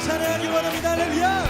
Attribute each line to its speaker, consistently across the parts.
Speaker 1: 찬양하기 원합니다. 할렐루야.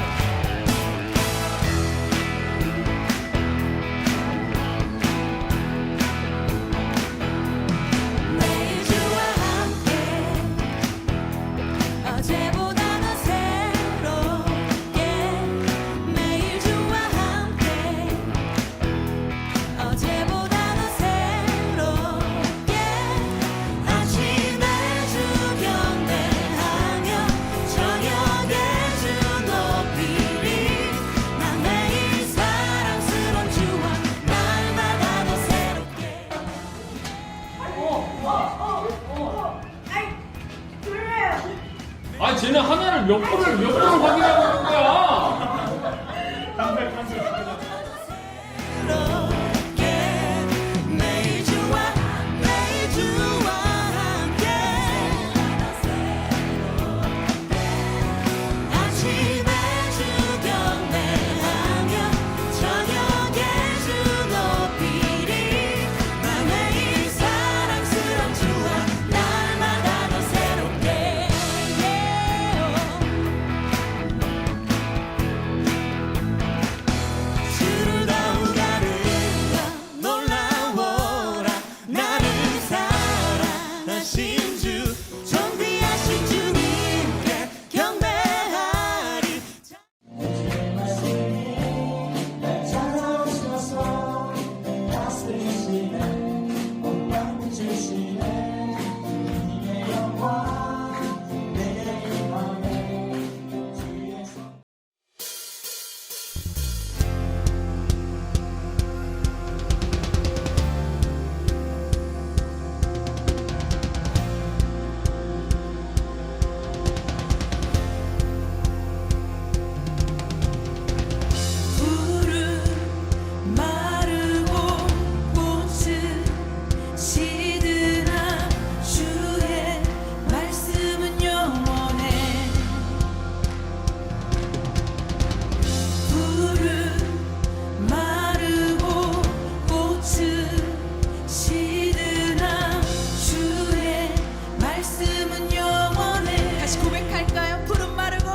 Speaker 2: 그냥
Speaker 3: 하나를 몇 번을 몇 번을 확인하고 있는 거야.
Speaker 2: 담배 판지 다시 고백할까요? 푸른 마르고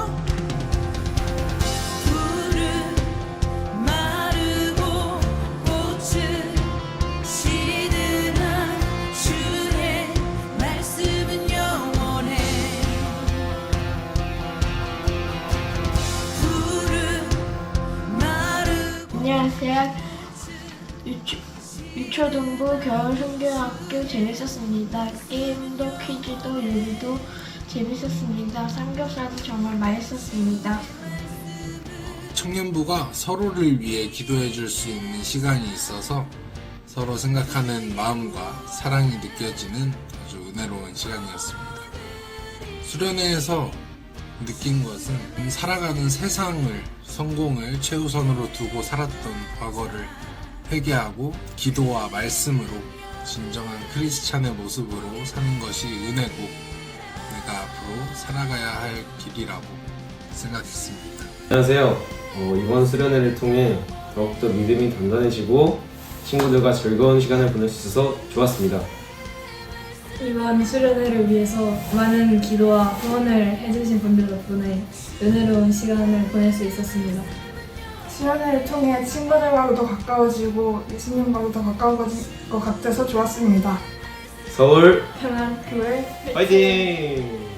Speaker 4: 안녕하세요. 초등부 겨울성교학교 재밌었습니다. 게임도 퀴즈도 요리도 재밌었습니다. 삼겹살도 정말 맛있었습니다.
Speaker 5: 청년부가 서로를 위해 기도해 줄 수 있는 시간이 있어서 서로 생각하는 마음과 사랑이 느껴지는 아주 은혜로운 시간이었습니다. 수련회에서 느낀 것은 음, 살아가는 세상을 성공을 최우선으로 두고 살았던 과거를 회개하고 기도와 말씀으로 진정한 크리스찬의 모습으로 사는 것이 은혜고 내가 앞으로 살아가야 할 길이라고 생각했습니다.
Speaker 6: 안녕하세요. 어, 이번 수련회를 통해 더욱더 믿음이 단단해지고 친구들과 즐거운 시간을 보낼 수 있어서 좋았습니다.
Speaker 7: 이번 수련회를 위해서 많은 기도와 후원을 해주신 분들 덕분에 은혜로운 시간을 보낼 수 있었습니다.
Speaker 8: 수련회를 통해 친구들과도 더 가까워지고 예수님과도 더 가까운 것 같아서 좋았습니다.
Speaker 6: 서울
Speaker 7: 평안
Speaker 8: 교회
Speaker 6: 화이팅!